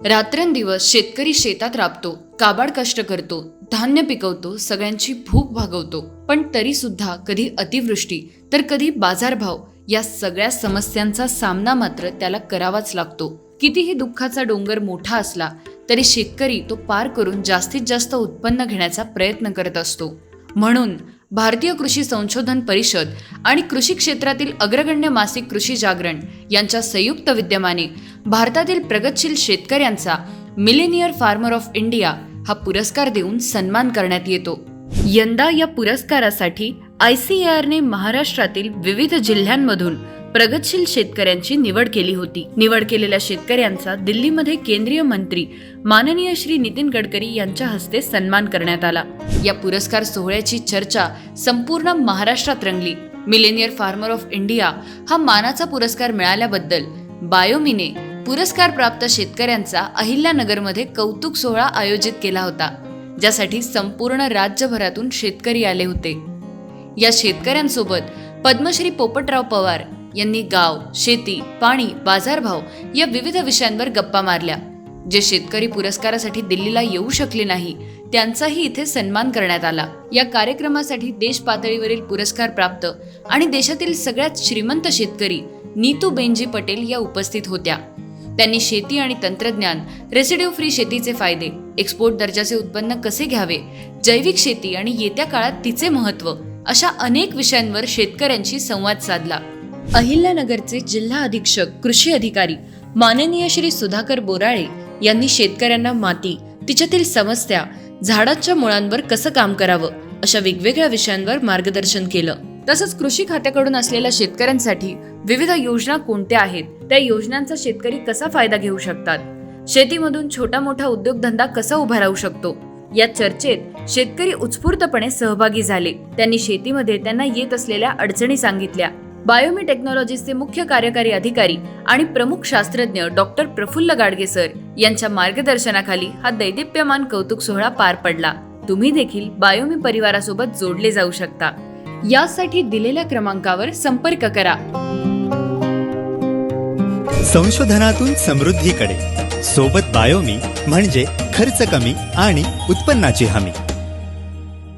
रात्रंदिवस शेतकरी शेतात राबतो काबाड कष्ट करतो धान्य पिकवतो सगळ्यांची भूक भागवतो. पण तरी सुद्धा कधी अतिवृष्टी तर कधी बाजारभाव या सगळ्या समस्यांचा सामना मात्र त्याला करावाच लागतो. कितीही दुःखाचा डोंगर मोठा असला तरी शेतकरी तो पार करून जास्तीत जास्त उत्पन्न घेण्याचा प्रयत्न करत असतो. म्हणून भारतीय कृषी संशोधन परिषद आणि कृषी क्षेत्रातील अग्रगण्य मासिक कृषी जागरण यांच्या संयुक्त विद्यमाने भारतातील प्रगतशील शेतकऱ्यांचा मिलेनियर फार्मर ऑफ इंडिया हा पुरस्कार देऊन सन्मान करण्यात येतो. यंदा या पुरस्कारासाठी आय सी आरने महाराष्ट्रातील विविध जिल्ह्यांमधून प्रगतशील शेतकऱ्यांची निवड केली होती. निवड केलेल्या शेतकऱ्यांचा दिल्लीमध्ये केंद्रीय मंत्री माननीय श्री नितीन गडकरी यांच्या हस्ते सन्मान करण्यात आला. या पुरस्कार सोहळ्याची चर्चा संपूर्ण महाराष्ट्रात रंगली. मिलेनियर फार्मर ऑफ इंडिया हा मानाचा पुरस्कार मिळाल्याबद्दल बायोमीने पुरस्कार प्राप्त शेतकऱ्यांचा अहिल्यानगरमध्ये कौतुक सोहळा आयोजित केला होता ज्यासाठी संपूर्ण राज्यभरातून शेतकरी आले होते. या शेतकऱ्यांसोबत पद्मश्री पोपटराव पवार यांनी गाव शेती पाणी बाजारभाव या विविध विषयांवर गप्पा मारल्या. जे शेतकरी पुरस्कारासाठी दिल्लीला येऊ शकले नाही त्यांचाही इथे सन्मान करण्यात आला. या कार्यक्रमासाठी देश पातळीवरील पुरस्कार प्राप्त आणि देशातील सगळ्यात श्रीमंत शेतकरी नीतू बेंजी पटेल या उपस्थित होत्या. त्यांनी शेती आणि तंत्रज्ञान रेसिड्यू फ्री शेतीचे फायदे एक्सपोर्ट दर्जाचे उत्पन्न कसे घ्यावे जैविक शेती आणि येत्या काळात तिचे महत्त्व अशा अनेक विषयांवर शेतकऱ्यांशी संवाद साधला. अहिल्यानगरचे जिल्हा अधीक्षक कृषी अधिकारी माननीय श्री सुधाकर बोराळे यांनी शेतकऱ्यांना माती तिच्यातील समस्या झाडांच्या मुळांवर कसं काम करावं अशा वेगवेगळ्या विषयांवर मार्गदर्शन केलं. तसंच कृषी खात्याकडून असलेल्या शेतकऱ्यांसाठी विविध योजना कोणत्या आहेत त्या योजनांचा शेतकरी कसा फायदा घेऊ शकतात? शेतीमधून छोटा मोठा उद्योगधंदा कसा उभा राहू शकतो? या चर्चेत शेतकरी उत्स्फूर्तपणे सहभागी झाले. त्यांनी शेतीमध्ये त्यांना येत असलेल्या अडचणी सांगितल्या. बायोमी टेक्नॉलॉजीचे मुख्य कार्यकारी अधिकारी आणि प्रमुख शास्त्रज्ञ डॉक्टर प्रफुल्ल गाडगे सर यांच्या मार्गदर्शनाखाली हा दैदिप्यमान कौतुक सोहळा पार पडला. तुम्ही देखील बायोमी परिवारासोबत जोडले जाऊ शकता. यासाठी दिलेल्या क्रमांकावर संपर्क करा. संशोधनातून समृद्धीकडे. सोबत बायोमी म्हणजे खर्च कमी आणि उत्पन्नाची हमी.